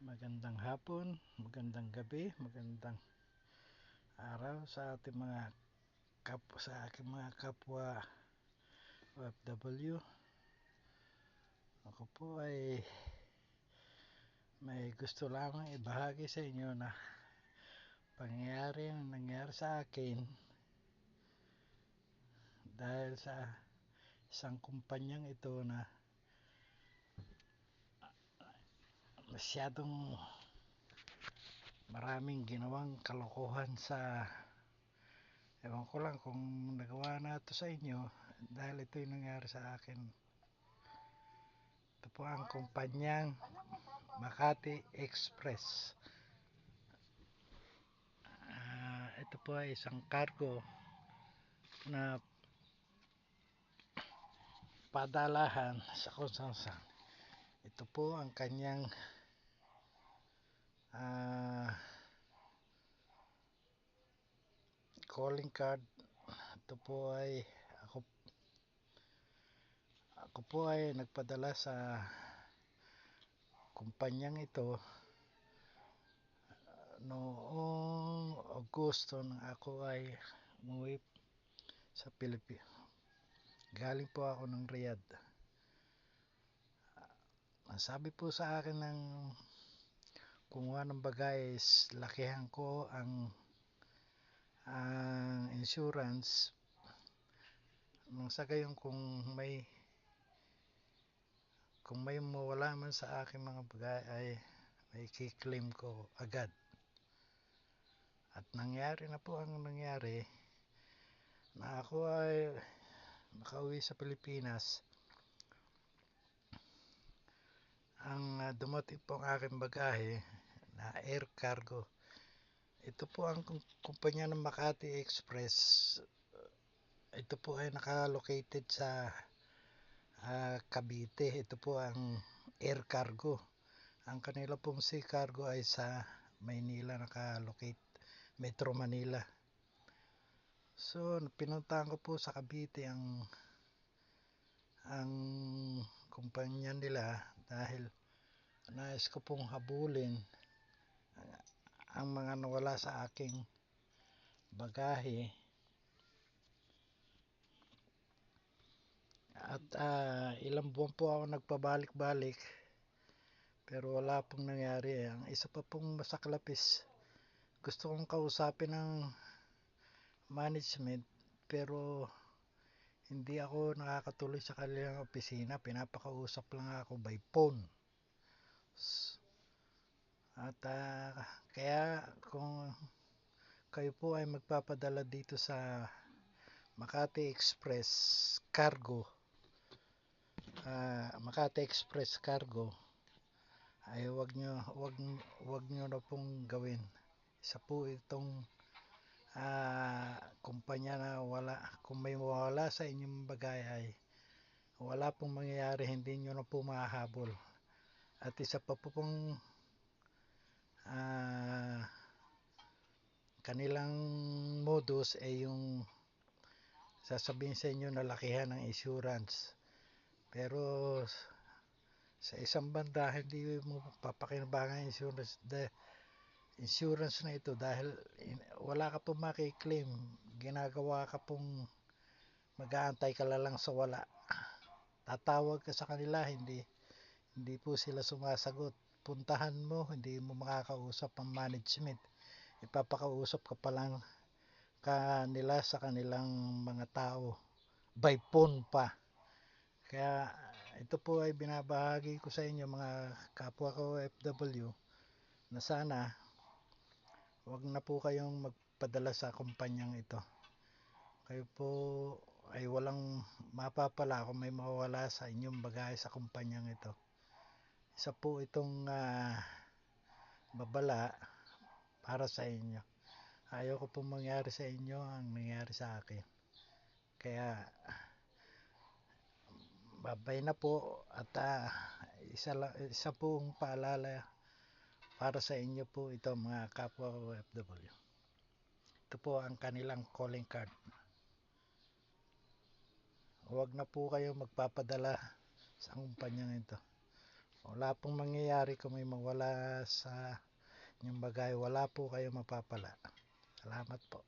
Magandang hapon, magandang gabi, magandang araw sa ating mga kap sa aking mga kapwa OFW. Ako po ay may gusto lamang ibahagi sa inyo na pangyayari ang nangyari sa akin dahil sa isang kumpanyang ito na masyadong maraming ginawang kalokohan sa ewan ko lang kung nagawa na ito sa inyo dahil ito yung nangyari sa akin. Ito po ang kumpanyang Makati Express. Uh, ito po ay isang cargo na padalahan sa kung ito po ang kanyang uh, calling card. Ito po ay ako ako po ay nagpadala sa kumpanyang ito noong Agosto nang ako ay umuwi sa Pilipinas galing po ako ng Riyadh. Sabi po sa akin ng kumuha ng bagay is lakihan ko ang ang insurance. Nang sa gayon kung may kung may mawala man sa aking mga bagay ay may kiklaim ko agad. At nangyari na po ang nangyari na ako ay nakauwi sa Pilipinas. Ang uh, dumating po ang aking bagahe na air cargo. Ito po ang kumpanya ng Makati Express. Ito po ay naka-located sa uh, Cavite. Ito po ang air cargo. Ang kanila pong sea cargo ay sa Maynila naka-locate. Metro Manila. So, pinuntahan ko po sa Cavite ang ang kumpanya nila dahil nais ko pong habulin ang mga nawala sa aking bagahe. At uh, ilang buwan po ako nagpabalik-balik pero wala pong nangyari. Ang isa pa pong masaklapis gusto kong kausapin ng management pero hindi ako nakakatuloy sa kanilang opisina. Pinapakausap lang ako by phone at uh, kaya kung kayo po ay magpapadala dito sa Makati Express Cargo uh, Makati Express Cargo ay wag nyo wag, wag nyo na pong gawin. Isa po itong uh, kumpanya na wala kung may mawala sa inyong bagay ay wala pong mangyayari hindi nyo na po mahahabol. At isa pa po pong kanilang modus ay yung sasabihin sa inyo na lakihan ng insurance. Pero sa isang banda hindi mo papakinabangan insurance de, insurance na ito dahil wala ka pong makiklaim. Ginagawa ka pong mag-aantay ka lang sa wala. Tatawag ka sa kanila hindi hindi po sila sumasagot. Puntahan mo, hindi mo makakausap ang management. Ipapakausap ka pa lang kanila sa kanilang mga tao by phone pa. Kaya ito po ay binabahagi ko sa inyo mga kapwa ko FW na sana wag na po kayong magpadala sa kumpanyang ito. Kayo po ay walang mapapala kung may mawala sa inyong bagay sa kumpanyang ito isa po itong uh, babala para sa inyo. Ayaw ko pong mangyari sa inyo ang nangyari sa akin. Kaya babay na po at uh, isa, isa pong paalala para sa inyo po ito mga kapwa OFW ito po ang kanilang calling card. Huwag na po kayo magpapadala sa kumpanyang ito. Wala pong mangyayari kung may mawala sa inyong bagay. Wala po kayo mapapala. Salamat po.